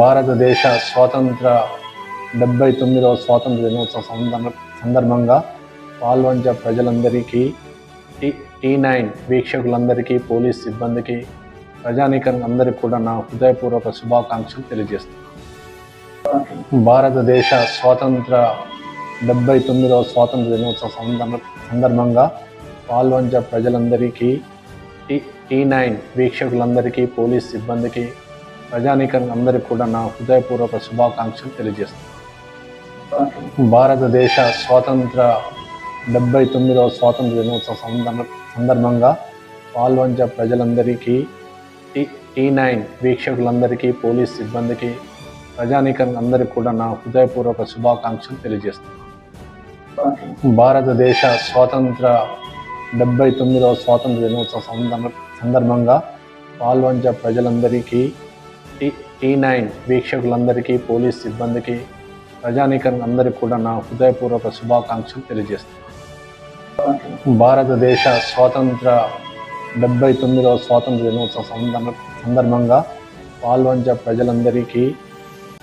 భారతదేశ స్వాతంత్ర డెబ్బై తొమ్మిదవ స్వాతంత్ర దినోత్సవ సందర్భ సందర్భంగా పాల్వంచ ప్రజలందరికీ టీ టీ నైన్ వీక్షకులందరికీ పోలీస్ సిబ్బందికి ప్రజానీకరణ అందరికీ కూడా నా హృదయపూర్వక శుభాకాంక్షలు తెలియజేస్తున్నాను. భారతదేశ స్వాతంత్ర డెబ్బై తొమ్మిదవ స్వాతంత్ర దినోత్సవ సందర్భ సందర్భంగా పాల్వంచ ప్రజలందరికీ టీ టీ నైన్ వీక్షకులందరికీ పోలీస్ సిబ్బందికి ప్రజానీకరణ అందరికీ కూడా నా హృదయపూర్వక శుభాకాంక్షలు తెలియజేస్తున్నాను. భారతదేశ స్వాతంత్ర డెబ్బై తొమ్మిదవ స్వాతంత్ర దినోత్సవ సందర్భ సందర్భంగా పాల్వంచ ప్రజలందరికీ టీ టీ నైన్ వీక్షకులందరికీ పోలీస్ సిబ్బందికి ప్రజానీకరణ అందరికీ కూడా నా హృదయపూర్వక శుభాకాంక్షలు తెలియజేస్తున్నాను. భారతదేశ స్వాతంత్ర డెబ్బై తొమ్మిదవ స్వాతంత్ర దినోత్సవ సందర్భంగా పాల్వంచ ప్రజలందరికీ టీ టీ నైన్ వీక్షకులందరికీ పోలీస్ సిబ్బందికి ప్రజానీకరణ అందరికీ కూడా నా హృదయపూర్వక శుభాకాంక్షలు తెలియజేస్తున్నాను. భారతదేశ స్వాతంత్ర డెబ్బై తొమ్మిదవ స్వాతంత్ర దినోత్సవ సందర్భ సందర్భంగా పాల్వంచ ప్రజలందరికీ